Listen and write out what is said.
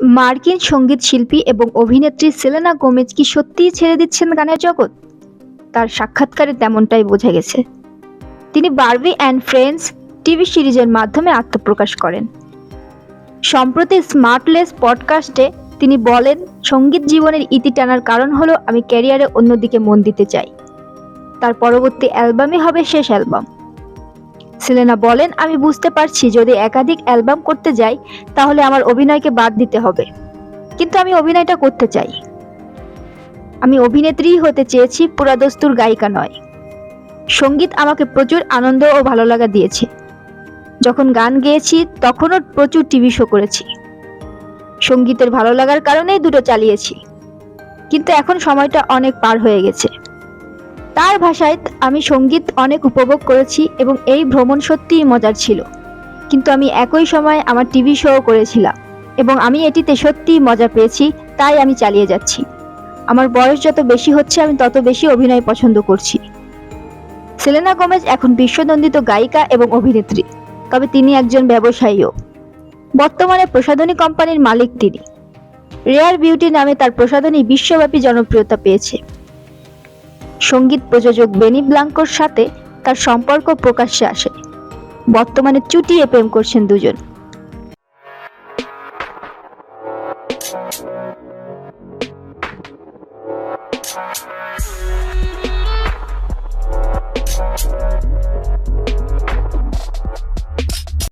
মার্কিন সংগীত শিল্পী এবং অভিনেত্রী সেলেনা গোমেজ কি সত্যিই ছেড়ে দিচ্ছেন গানের জগৎ? তার সাক্ষাৎকারে তেমনটাই বোঝা গেছে। তিনি বারবি অ্যান্ড ফ্রেন্ডস টিভি সিরিজের মাধ্যমে আত্মপ্রকাশ করেন। সম্প্রতি স্মার্টলেস পডকাস্টে তিনি বলেন, সংগীত জীবনের ইতি টানার কারণ হলো আমি ক্যারিয়ারে অন্যদিকে মন দিতে চাই। তার পরবর্তী অ্যালবামই হবে শেষ অ্যালবাম। সেলেনা বলেন, আমি বুঝতে পারছি যদি একাধিক অ্যালবাম করতে যাই, তাহলে আমার অভিনয়কে বাদ দিতে হবে। কিন্তু আমি অভিনয়টা করতে চাই। আমি অভিনেত্রীই হতে চেয়েছি পুরাদস্তুর গায়িকা নয়। সংগীত আমাকে প্রচুর আনন্দ ও ভালো লাগা দিয়েছে। যখন গান গেয়েছি, তখনও প্রচুর টিভি শো করেছি। সঙ্গীতের ভালো লাগার কারণেই দুটো চালিয়েছি। কিন্তু এখন সময়টা অনেক পার হয়ে গেছে। তার ভাষায় আমি সংগীত অনেক উপভোগ করেছি এবং এই ভ্রমণ সত্যিই মজার ছিল। কিন্তু আমি একই সময় আমার টিভি শো করেছিলাম এবং আমি এটিতে সত্যিই মজা পেয়েছি, তাই আমি চালিয়ে যাচ্ছি। আমার বয়স যত বেশি হচ্ছে, আমি তত বেশি অভিনয় পছন্দ করছি। সেলেনা গোমেজ এখন বিশ্বনন্দিত গায়িকা এবং অভিনেত্রী, তবে তিনি একজন ব্যবসায়ীও। বর্তমানে প্রসাধনী কোম্পানির মালিক তিনি। রেয়ার বিউটি নামে তার প্রসাধনী বিশ্বব্যাপী জনপ্রিয়তা পেয়েছে। সংগীত প্রযোজক বেনি ব্লাঙ্কোর সাথে তার সম্পর্ক প্রকাশ্যে আসে। বর্তমানে চুটিয়ে প্রেম করছেন দুজন।